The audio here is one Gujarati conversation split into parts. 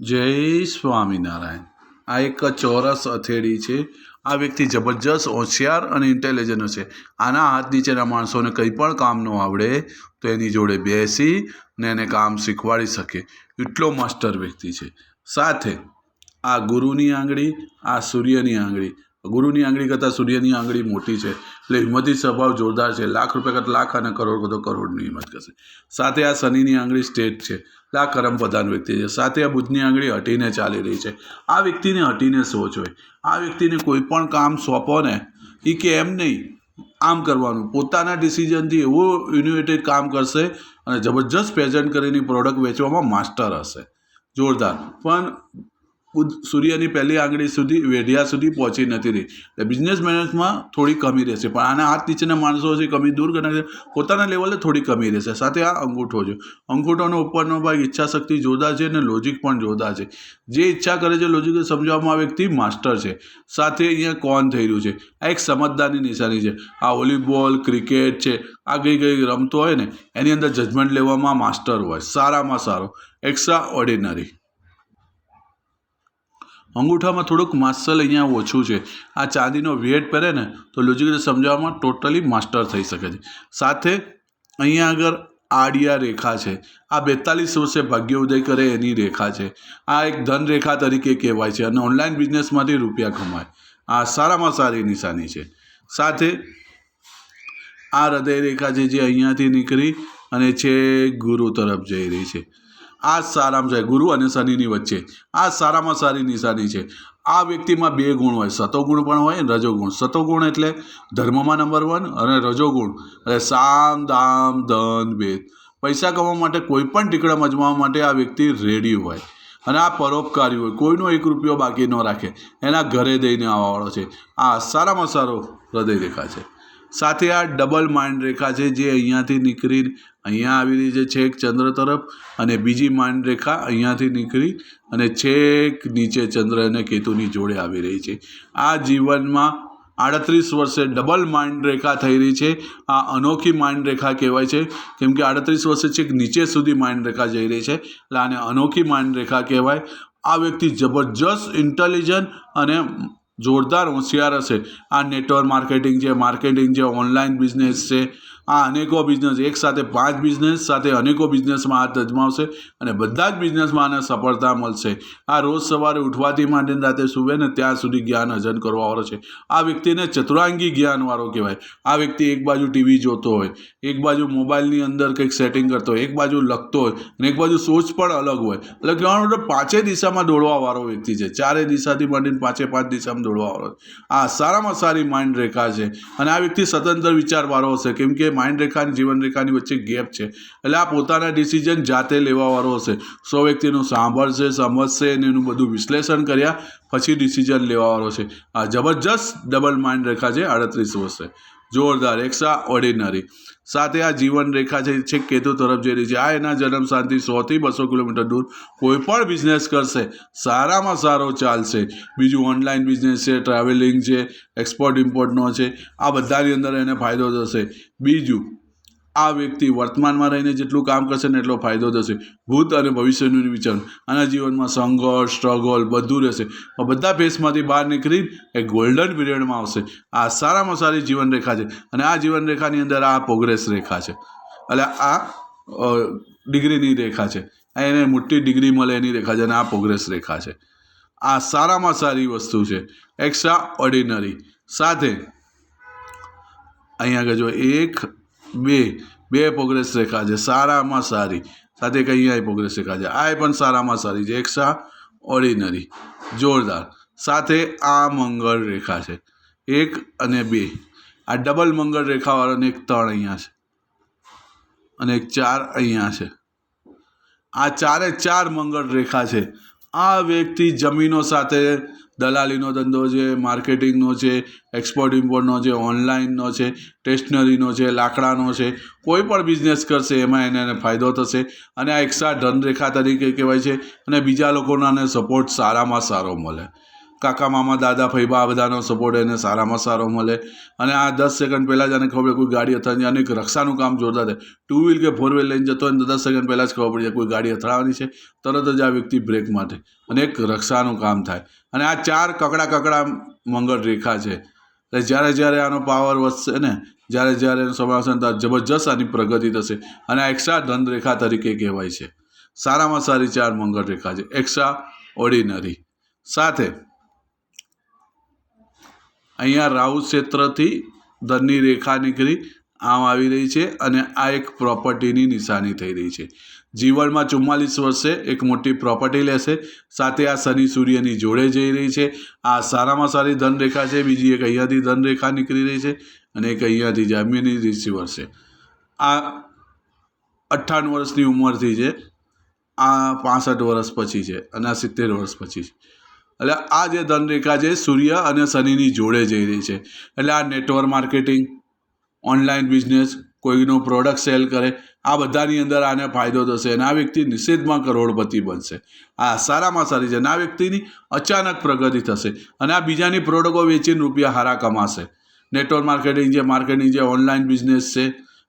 જય સ્વામિનારાયણ. આ એક ચોરસ હથેળી છે. આ વ્યક્તિ જબરજસ્ત હોશિયાર અને ઇન્ટેલિજન્ટ છે. આના હાથ નીચેના માણસોને કંઈ પણ કામ ન આવડે તો એની જોડે બેસી ને એને કામ શીખવાડી શકે. એટલો માસ્ટર વ્યક્તિ છે. સાથે આ ગુરુની આંગળી, આ સૂર્યની આંગળી. ગુરુની આંગળી કરતાં સૂર્યની આંગળી મોટી છે. એટલે હિંમતી સ્વભાવ જોરદાર છે. લાખ રૂપિયા કરતાં લાખ અને કરોડ કરતાં કરોડની હિંમત કરશે. સાથે આ શનિની આંગળી સ્ટેટ છે. લાખ કરમ પ્રધાન વ્યક્તિ છે. સાથે આ બુધની આંગળી હટીને ચાલી રહી છે. આ વ્યક્તિને હટીને સોચ હોય આ વ્યક્તિને કોઈ પણ કામ સોંપો ને એ કે એમ નહીં. આમ કરવાનું. પોતાના ડિસિઝનથી એવું યુનિવેટેડ કામ કરશે અને જબરજસ્ત પ્રેઝન્ટ કરીને પ્રોડક્ટ વેચવામાં માસ્ટર હશે. જોરદાર. પણ સૂર્યની પહેલી આંગળી સુધી, વેઢિયા સુધી પહોંચી નથી રહી. એટલે બિઝનેસ મેનેજમાં થોડી કમી રહેશે. પણ આના હાથ નીચેના માણસો છે કમી દૂર કરનાર પોતાના લેવલે થોડી કમી રહેશે. સાથે આ અંગૂઠો છે. અંગૂઠોનો ઉપરનો ભાગ ઈચ્છા શક્તિ જોરદાર છે અને લોજિક પણ જોરદાર છે. જે ઈચ્છા કરે છે લોજિક સમજાવવામાં આવે વ્યક્તિ માસ્ટર છે. સાથે અહીંયા કોન થઈ રહ્યું છે? આ એક સમજદારની નિશાની છે. આ વોલીબોલ, ક્રિકેટ છે. આ કઈ કઈ રમતો હોય ને, એની અંદર જજમેન્ટ લેવામાં માસ્ટર હોય. સારામાં સારો. એક્સ્ટ્રા ઓર્ડિનરી અંગૂઠામાં થોડુંક માસલ અહીંયા ઓછું છે. આ ચાંદીનો વેટ પહેરે ને, તો લોજિકલી સમજાવવામાં ટોટલી માસ્ટર થઈ શકે છે. સાથે અહીંયા આગળ આડિયા રેખા છે. આ બેતાલીસ વર્ષે ભાગ્ય ઉદય કરે એની રેખા છે. આ એક ધન રેખા તરીકે કહેવાય છે અને ઓનલાઈન બિઝનેસમાંથી રૂપિયા કમાય. આ સારામાં સારી નિશાની છે. સાથે આ હૃદય રેખા છે જે અહીંયાથી નીકળી અને છે ગુરુ તરફ જઈ રહી છે. આ સારામાં છે ગુરુ અને શનિની વચ્ચે. આ સારામાં સારી નિશાની છે. આ વ્યક્તિમાં બે ગુણ હોય. સતોગુણ પણ હોય અને રજોગુણ. સતોગુણ એટલે ધર્મમાં નંબર વન અને રજોગુણ. એટલે સામ, દામ, ધન, ભેદ. પૈસા કમાવા માટે કોઈ પણ ટીકડા મજમાવવા માટે આ વ્યક્તિ રેડી હોય. અને આ પરોપકારી હોય. કોઈનો એક રૂપિયો બાકી ન રાખે. એના ઘરે દઈને આવવાવાળો છે. આ સારામાં સારો હૃદય છે. સાથે આ ડબલ માંડ રેખા છે જે અહીંયાથી નીકળી અહીંયા આવી રહી છે છેક ચંદ્ર તરફ અને બીજી માંડ રેખા અહીંયાથી નીકળી અને છેક નીચે ચંદ્ર અને કેતુની જોડે આવી રહી છે. આ જીવનમાં આડત્રીસ વર્ષે ડબલ માંડ રેખા થઈ રહી છે. આ અનોખી માંડ રેખા કહેવાય છે. કેમ કે આડત્રીસ વર્ષે છેક નીચે સુધી માંડ રેખા જઈ રહી છે. એટલે આને અનોખી માંડ રેખા કહેવાય. આ વ્યક્તિ જબરજસ્ત ઇન્ટેલિજન્ટ અને જોરદાર હોશિયાર હશે. આ નેટવર્ક માર્કેટિંગ છે માર્કેટિંગ છે ઓનલાઈન બિઝનેસ છે આ અનેકો બિઝનેસ એક સાથે પાંચ બિઝનેસ સાથે અનેકો બિઝનેસમાં હાથ અજમાવશે અને બધા જ બિઝનેસમાં આને સફળતા મળશે. આ રોજ સવારે ઉઠવાથી માંડીને રાતે સૂવે ને ત્યાં સુધી જ્ઞાન હજન કરવાવાળો છે. આ વ્યક્તિને ચતુરાંગી જ્ઞાનવાળો કહેવાય. આ વ્યક્તિ એક બાજુ ટીવી જોતો હોય, એક બાજુ મોબાઈલની અંદર કંઈક સેટિંગ કરતો હોય, એક બાજુ લખતો હોય અને એક બાજુ સોચ પણ અલગ હોય. એટલે કહેવાનો મતલબ પાંચે દિશામાં દોડવાવાળો વ્યક્તિ છે. ચારે દિશાથી માંડીને પાંચે પાંચ દિશામાં દોડવાવાળો આ સારામાં સારી માઇન્ડ રેખા છે. અને આ વ્યક્તિ સ્વતંત્ર વિચારવાળો હશે. કેમ કે માઇન્ડ રેખા અને જીવન રેખાની વચ્ચે ગેપ છે. એટલે આ પોતાના ડિસિઝન જાતે લેવાવાળો હશે. સો વ્યક્તિનું સાંભળશે, સમજશે અને એનું બધું વિશ્લેષણ કર્યા, પછી ડિસિઝન લેવાવાળો છે. આ જબરજસ્ત ડબલ માઇન્ડ રેખા છે, આડત્રીસ વર્ષે. જોરદાર એક્સ્ટ્રા ઓર્ડિનરી સાથે આ જીવન રેખા છે, છેક કેતુ તરફ જઈ રહી છે. આ એના જન્મ સ્થાનથી સોથી બસો કિલોમીટર દૂર કોઈ પણ બિઝનેસ કરશે, સારામાં સારો ચાલશે. બીજું ઓનલાઈન બિઝનેસ છે ટ્રાવેલિંગ છે એક્સપોર્ટ ઇમ્પોર્ટનો છે, આ બધાની અંદર એને ફાયદો થશે. બીજું આ વ્યક્તિ વર્તમાનમાં રહીને જેટલું કામ કરશે ને એટલો ફાયદો થશે. ભૂત અને ભવિષ્યનું વિચાર. આના જીવનમાં સંઘર્ષ સ્ટ્રગલ બધું રહેશે. બધા ફેસમાંથી બહાર નીકળી એ ગોલ્ડન પીરિયડમાં આવશે. આ સારામાં સારી જીવન રેખા છે. અને આ જીવન રેખાની અંદર આ પ્રોગ્રેસ રેખા છે. એટલે આ ડિગ્રીની રેખા છે. એને મોટી ડિગ્રી મળે એની રેખા છે અને આ પ્રોગ્રેસ રેખા છે. આ સારામાં સારી વસ્તુ છે. એક્સ્ટ્રા ઓર્ડિનરી સાથે, અહીંયા આગળ જો એક બે બે પ્રોગ્રેસ રેખા છે, સારામાં સારી. સાથે એક અહીંયા પ્રોગ્રેસ રેખા છે? આ પણ સારામાં સારી છે એક્સ્ટ્રા ઓર્ડિનરી જોરદાર. સાથે આ મંગળ રેખા છે, એક અને બે. આ ડબલ મંગળ રેખાવાળાને એક ત્રણ અહીંયા છે અને એક ચાર અહીંયા છે. આ ચારે ચાર મંગળ રેખા છે. આ વ્યક્તિ જમીનો સાથે દલાલીનો ધંધો છે, માર્કેટિંગનો છે એક્સપોર્ટ ઇમ્પોર્ટનો છે ઓનલાઈનનો છે સ્ટેશનરીનો છે, લાકડાનો છે, કોઈ પણ બિઝનેસ કરશે, એમાં એને એને ફાયદો થશે. અને આ એક્સ્ટ્રા ધનરેખા તરીકે કહેવાય છે અને બીજા લોકોનાને સપોર્ટ સારામાં સારો મળે. કાકા, મામા, દાદા, ભાઈબા, આ બધાનો સપોર્ટ એને સારામાં સારો મળે. અને આ દસ સેકન્ડ પહેલાં જ આને ખબર કોઈ ગાડી અથડાની અને એક રક્ષાનું કામ જોરદાર થાય ટુ વ્હીલ કે ફોર વ્હીલ લઈને જતો હોય તો દસ સેકન્ડ પહેલાં જ ખબર પડી જાય, કોઈ ગાડી અથડાવાની છે. તરત જ આ વ્યક્તિ બ્રેક માટે અને એક રક્ષાનું કામ થાય. અને આ ચાર કકડા કકડા મંગળ રેખા છે. એટલે જ્યારે જ્યારે આનો પાવર વધશે ને, જ્યારે જ્યારે એનો સમય ત્યારે જબરજસ્ત આની પ્રગતિ થશે. અને આ એક્સ્ટ્રા ધનરેખા તરીકે કહેવાય છે. સારામાં સારી ચાર મંગળ રેખા છે. એક્સ્ટ્રા ઓર્ડિનરી સાથે અહીંયા રાહુ ક્ષેત્રથી ધનની રેખા નીકળી, આમ આવી રહી છે અને આ એક પ્રોપર્ટીની નિશાની થઈ રહી છે. જીવનમાં ચુમ્માલીસ વર્ષે એક મોટી પ્રોપર્ટી લેશે, સાથે આ શનિ સૂર્યની જોડે જઈ રહી છે. આ સારામાં સારી ધનરેખા છે, બીજી એક અહીંયાથી ધનરેખા નીકળી રહી છે અને એક અહીંયાથી જામીની રિસીવર છે આ અઠ્ઠાણું વર્ષની ઉંમરથી છે, આ પાસઠ વર્ષ પછી છે અને આ સિત્તેર વર્ષ પછી છે. એટલે આ જે ધનરેખા છે, સૂર્ય અને શનિની જોડે જઈ રહી છે. એટલે આ નેટવર્ક માર્કેટિંગ ઓનલાઈન બિઝનેસ કોઈનો પ્રોડક્ટ સેલ કરે, આ બધાની અંદર આને ફાયદો થશે અને આ વ્યક્તિ નિષેધમાં કરોડપતિ બનશે. આ સારામાં સારી છે અને આ વ્યક્તિની અચાનક પ્રગતિ થશે અને આ બીજાની પ્રોડક્ટો વેચીને રૂપિયા હારા કમાશે. નેટવર્ક માર્કેટિંગ છે માર્કેટિંગ છે ઓનલાઈન બિઝનેસ છે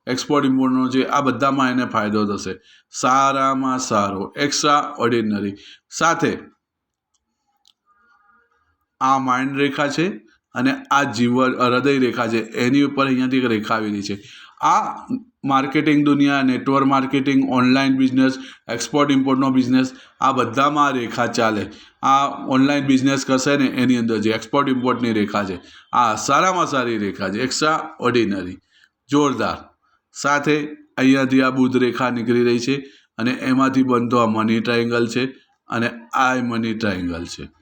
એક્સપોર્ટ ઇમ્પોર્ટનો છે, આ બધામાં એને ફાયદો થશે. સારામાં સારો એક્સ્ટ્રા ઓર્ડિનરી સાથે આ માઇન્ડ રેખા છે અને આ જીવન હૃદય રેખા છે. એની ઉપર અહીંયાથી રેખા આવેલી છે. આ માર્કેટિંગ દુનિયા network marketing online business export ઇમ્પોર્ટનો business આ બધામાં આ રેખા ચાલે. આ ઓનલાઈન બિઝનેસ કરશે ને? એની અંદર જે એક્સપોર્ટ ઇમ્પોર્ટની રેખા છે. આ સારામાં સારી રેખા છે. એક્સ્ટ્રા ઓર્ડિનરી જોરદાર. સાથે અહીંયાથી આ બુધ રેખા નીકળી રહી છે અને એમાંથી બનતો આ મની ટ્રાયેંગલ છે અને આ મની ટ્રાયેંગલ છે.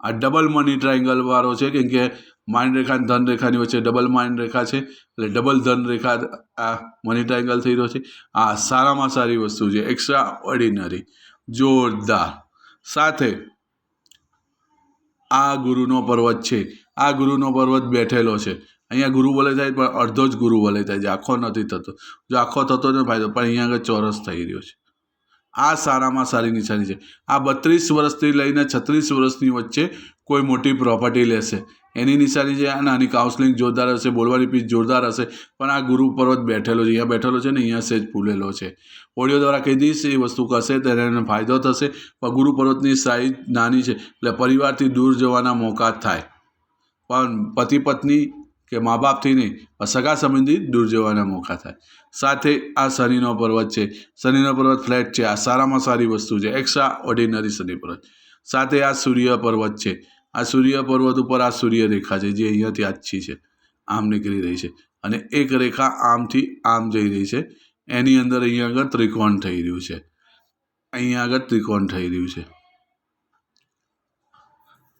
આ ડબલ મની ટ્રાયંગલવાળો છે, કેમ કે માઇન રેખા ધન રેખાની વચ્ચે ડબલ માઇન રેખા છે, એટલે ડબલ ધન રેખા આ મની ટ્રાયંગલ થઈ રહ્યો છે. આ સારામાં સારી વસ્તુ છે એક્સ્ટ્રા ઓર્ડિનરી જોરદાર. સાથે આ ગુરુનો પર્વત છે, આ ગુરુનો પર્વત બેઠેલો છે. અહીંયા ગુરુ વલય થાય પણ અડધો જ ગુરુ વલય થાય છે આખો નથી થતો. જો આખો થતો ને ફાયદો પણ અહીંયા આગળ ચોરસ થઈ રહ્યો છે. આ સારામાં સારી નિશાની છે. આ બત્રીસ વર્ષથી લઈને છત્રીસ વર્ષની વચ્ચે કોઈ મોટી પ્રોપર્ટી લેશે. એની નિશાની છે અને આની કાઉન્સલિંગ જોરદાર હશે, બોલવાની પીચ જોરદાર હશે, પણ આ ગુરુ પર્વત બેઠેલો છે. અહીંયા બેઠેલો છે ને, અહીંયા સેજ ફૂલેલો છે. ઓડિયો દ્વારા કહી દઈશ, એ વસ્તુ કરશે ત્યારે એને ફાયદો થશે, પણ ગુરુ પર્વતની સાઈઝ નાની છે, એટલે પરિવારથી દૂર જવાના મોકા થાય. પણ પતિ પત્ની કે મા બાપથી નહીં સગા સંબંધી દૂર જવાના મોકા થાય. સાથે આ શનિનો પર્વત છે. શનિનો પર્વત ફ્લેટ છે. આ સારામાં સારી વસ્તુ છે. એક્સ્ટ્રા ઓર્ડિનરી શનિ પર્વત. સાથે આ સૂર્ય પર્વત છે. આ સૂર્ય પર્વત ઉપર આ સૂર્ય રેખા છે, જે અહીંયાથી આછી છે. આમ નીકળી રહી છે. અને એક રેખા આમથી આમ જઈ રહી છે. એની અંદર અહીંયા આગળ ત્રિકોણ થઈ રહ્યું છે. અહીંયા આગળ ત્રિકોણ થઈ રહ્યું છે.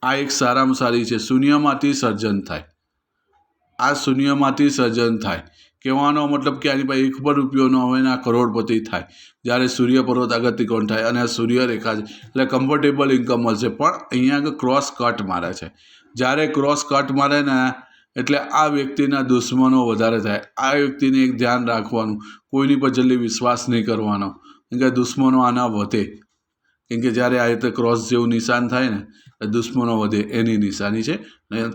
આ એક સારામાં સારી છે. શૂન્યમાંથી સર્જન થાય. આ શૂન્યમાંથી સર્જન થાય. કહેવાનો મતલબ કે આની પાસે એક પણ રૂપિયો ન હોય ને આ કરોડપતિ થાય. જ્યારે સૂર્ય પર્વત આગળ થાય અને આ સૂર્ય રેખા છે. એટલે કમ્ફર્ટેબલ ઇન્કમ મળશે. પણ અહીંયા આગળ ક્રોસ કટ મારે છે. જ્યારે ક્રોસ કટ મારે ને, એટલે આ વ્યક્તિના દુશ્મનો વધારે થાય. આ વ્યક્તિને એક ધ્યાન રાખવાનું. કોઈની પર જલ્દી વિશ્વાસ નહીં કરવાનો. કેમ કે દુશ્મનો આના વધે. કેમ કે જ્યારે આ રીતે ક્રોસ જેવું નિશાન થાય ને દુશ્મનો વધે એની નિશાની છે.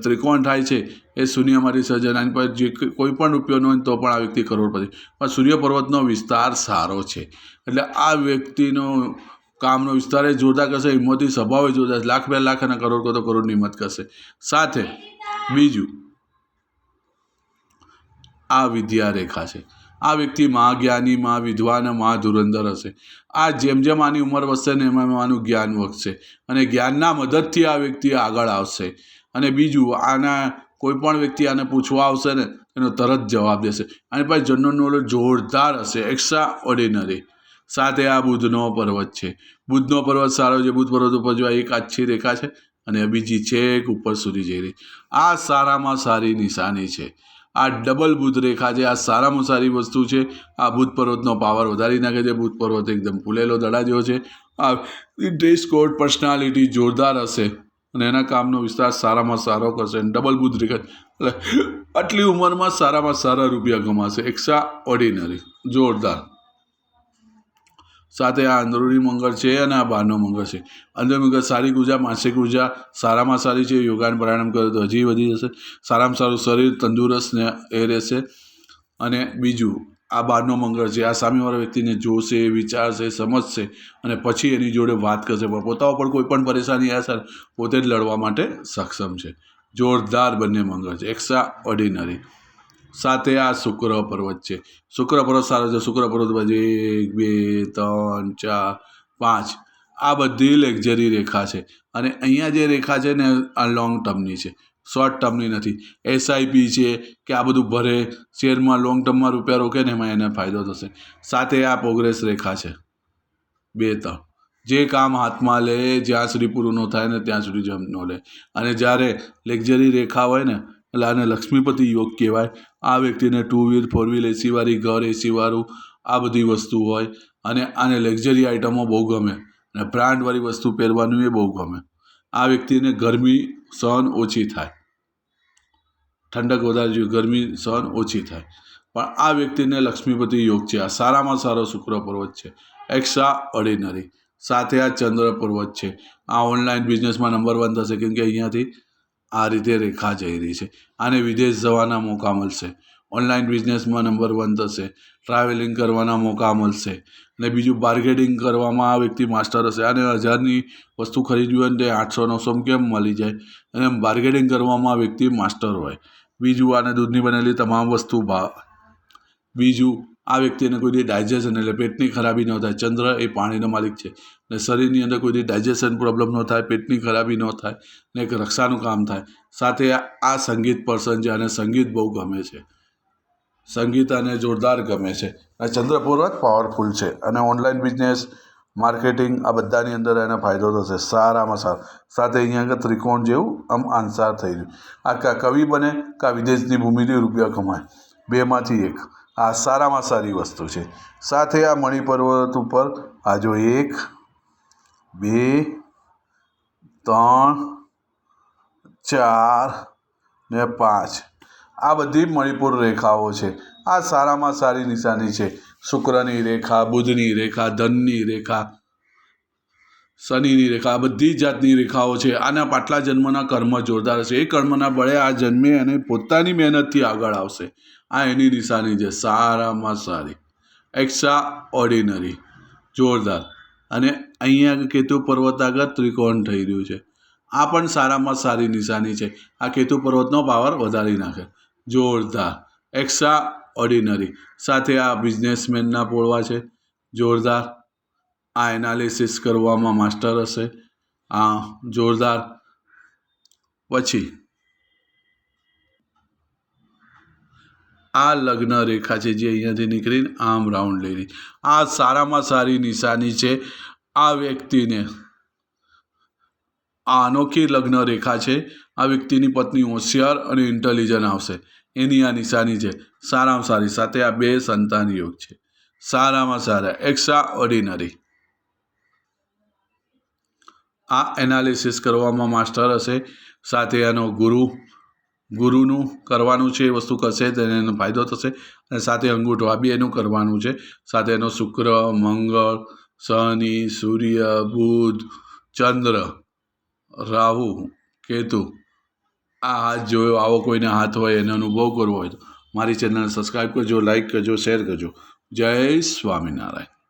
ત્રિકોણ થાય છે એ શૂન્યમાંથી સર્જન આની પર જે કોઈ પણ રૂપિયો હોય તો પણ આ વ્યક્તિ કરોડપતિ. પણ સૂર્ય પર્વતનો વિસ્તાર સારો છે. એટલે આ વ્યક્તિનો કામનો વિસ્તાર એ જોરદાર કરશે હિંમતી સ્વભાવે જોરદાર લાખ બે લાખ અને કરોડ તો કરોડની હિંમત કરશે. સાથે બીજું, આ વિદ્યા રેખા છે. આ વ્યક્તિ મા જ્ઞાની, મા વિદ્વાન, મા ધુરંધર હશે. આ જેમ જેમ આની ઉંમર વધશે ને એમ એમ આનું જ્ઞાન વધશે. અને જ્ઞાનના મદદથી આ વ્યક્તિ આગળ આવશે. અને બીજું, આના કોઈ પણ વ્યક્તિ આને પૂછવા આવશે ને એનો તરત જવાબ દેશે. અને પાસે જનરલ નોલેજ જોરદાર હશે એક્સ્ટ્રા ઓર્ડિનરી સાથે આ બુધનો પર્વત છે. બુધનો પર્વત સારો છે બુધ પર્વત ઉપર જો એક આછી રેખા છે અને બીજી છેક ઉપર સુધી જઈ રહી. આ સારામાં સારી નિશાની છે. આ ડબલ બુધ રેખા છે, આ સારામાં સારી વસ્તુ છે. આ બુધ પર્વતનો પાવર વધારી નાખે છે બુધ પર્વત એકદમ ફૂલેલો દડા જેવો છે. આ ડ્રેસ કોડ પર્સનાલિટી જોરદાર હશે અને એના કામનો વિસ્તાર સારામાં સારો કરશે અને ડબલ બુધ રેખા એટલે આટલી ઉંમરમાં સારામાં સારા રૂપિયા કમાશે. એક્સ્ટ્રા ઓર્ડિનરી જોરદાર. સાથે આ અંદરૂની મંગળ છે અને આ બહારનો મંગળ છે. અંદર મંગળ શારીરિક ઊર્જા માનસિક ઊર્જા સારામાં સારી છે, યોગાન પ્રાણાયામ કરે તો હજી વધી જશે. સારામાં સારું શરીર, તંદુરસ્ત ને એ રહેશે. અને બીજું, આ બહારનો મંગળ છે. આ સામેવાળા વ્યક્તિને જોશે, વિચારશે, સમજશે અને પછી એની જોડે વાત કરશે. પણ પોતા ઉપર કોઈ પણ પરેશાની સર, પોતે જ લડવા માટે સક્ષમ છે. જોરદાર બંને મંગળ છે. એક્સ્ટ્રા ઓર્ડિનરી સાથે આ શુક્ર પર્વત છે. શુક્ર પર્વત સારો છે. શુક્ર પર્વત બાજુ એક, બે, ત્રણ, ચાર, પાંચ, આ બધી લેક્ઝરી રેખા છે. અને અહીંયા જે રેખા છે ને, આ લોંગ ટર્મની છે. શોર્ટ ટર્મની નથી. એસઆઈપી છે કે આ બધું ભરે, શેરમાં લોંગ ટર્મમાં રૂપિયા રોકે ને એમાં એને ફાયદો થશે. સાથે આ પ્રોગ્રેસ રેખા છે. બે, ત્રણ. જે કામ હાથમાં લે, જ્યાં સુધી પૂરું ન થાય ને, ત્યાં સુધી જમ ન લે. અને જ્યારે લક્ઝરી રેખા હોય ને એટલે આને લક્ષ્મીપતિ યોગ કહેવાય. આ વ્યક્તિને ટુ વ્હીલ ફોર વ્હીલ એસીવાળી ઘર એસીવાળું આ બધી વસ્તુ હોય. અને આને લક્ઝરી આઇટમો બહુ ગમે. અને બ્રાન્ડવાળી વસ્તુ પહેરવાનું એ બહુ ગમે. આ વ્યક્તિને ગરમી સહન ઓછી થાય. ઠંડક વધારે જોઈએ, ગરમી સહન ઓછી થાય. પણ આ વ્યક્તિને લક્ષ્મીપતિ યોગ છે. આ સારામાં સારો શુક્ર પર્વત છે. એક્સ્ટ્રા ઓર્ડિનરી સાથે આ ચંદ્ર પર્વત છે. આ ઓનલાઈન બિઝનેસમાં નંબર વન થશે કેમ કે અહીંયાથી આ રીતે રેખા જઈ રહી છે. આને વિદેશ જવાના મોકા મળશે. ઓનલાઈન બિઝનેસમાં નંબર વન થશે. ટ્રાવેલિંગ કરવાના મોકા મળશે. અને બીજું બાર્ગેનિંગ કરવામાં આ વ્યક્તિ માસ્ટર હશે. અને હજારની વસ્તુ ખરીદવી હોય તે આઠસો નવસો કેમ મળી જાય? અને બાર્ગેનિંગ કરવામાં આ વ્યક્તિ માસ્ટર હોય. બીજું આને દૂધની બનેલી તમામ વસ્તુ ભાવ બીજું આ વ્યક્તિને કોઈ ડાયજેશન એટલે પેટની ખરાબી ન થાય. ચંદ્ર એ પાણીનો માલિક છે. ને શરીરની અંદર કોઈ ડાયજેશન પ્રોબ્લેમ ન થાય, પેટની ખરાબી ન થાય ને એક રક્ષાનું કામ થાય. સાથે આ સંગીત પર્સન છે અને સંગીત બહુ ગમે છે. સંગીત અને જોરદાર ગમે છે. અને ચંદ્રપૂર્વક પાવરફુલ છે અને ઓનલાઈન બિઝનેસ માર્કેટિંગ આ બધાની અંદર એને ફાયદો થશે. સારામાં સારો. સાથે અહીંયા આગળ ત્રિકોણ જેવું આમ આન્સાર થઈ રહ્યું. આ કા, કવિ બને કા વિદેશની ભૂમિથી રૂપિયા કમાય. બેમાંથી એક. આ સારામાં સારી વસ્તુ છે. સાથે આ મણિપર્વત ઉપર આ જો એક બે, ત્રણ, ચાર ને પાંચ. આ બધી મણિપુર રેખાઓ છે. આ સારામાં સારી નિશાની છે. શુક્રની રેખા, બુધની રેખા, ધનની રેખા, શનિની રેખા, આ બધી જાતની રેખાઓ છે. આના પાટલા જન્મના કર્મ જોરદાર છે એ કર્મના બળે આ જન્મે અને પોતાની મહેનતથી આગળ આવશે. આ એની નિશાની છે. સારામાં સારી. એક્સ્ટ્રા ઓર્ડિનરી જોરદાર. અને અહીંયા કેતુ પર્વત આગળ ત્રિકોણ થઈ રહ્યું છે. આ પણ સારામાં સારી નિશાની છે. આ કેતુ પર્વતનો પાવર વધારી નાખે. જોરદાર. એક્સ્ટ્રા ઓર્ડિનરી સાથે આ બિઝનેસમેનના પોળવા છે. જોરદાર. આ એનાલિસિસ કરવામાં માસ્ટર હશે. આ જોરદાર. પછી આ લગ્ન રેખા છે જે અહીંયાથી નીકળીને આમ રાઉન્ડ લઈ આ સારામાં સારી નિશાની છે આ વ્યક્તિને. આ અનોખી લગ્ન રેખા છે. આ વ્યક્તિની પત્ની હોશિયાર અને ઇન્ટેલિજન્ટ આવશે. એની આ નિશાની છે. સારામાં સારી. સાથે આ બે સંતાન યોગ છે. સારામાં સારા. એક્સ્ટ્રા ઓર્ડિનરી આ એનાલિસિસ કરવામાં માસ્ટર હશે. સાથે એનો ગુરુ ગુરુનું કરવાનું છે એ વસ્તુ કરશે તેને એનો ફાયદો થશે. અને સાથે અંગૂઠો આ બી એનું કરવાનું છે. સાથે એનો શુક્ર, મંગળ, શનિ, સૂર્ય, બુધ, ચંદ્ર, રાહુ, કેતુ. આ હાથ જોયો આવો કોઈને હાથ હોય, એનો અનુભવ કરવો હોય તો મારી ચેનલને સબસ્ક્રાઈબ કરજો લાઈક કરજો શેર કરજો. જય સ્વામિનારાયણ.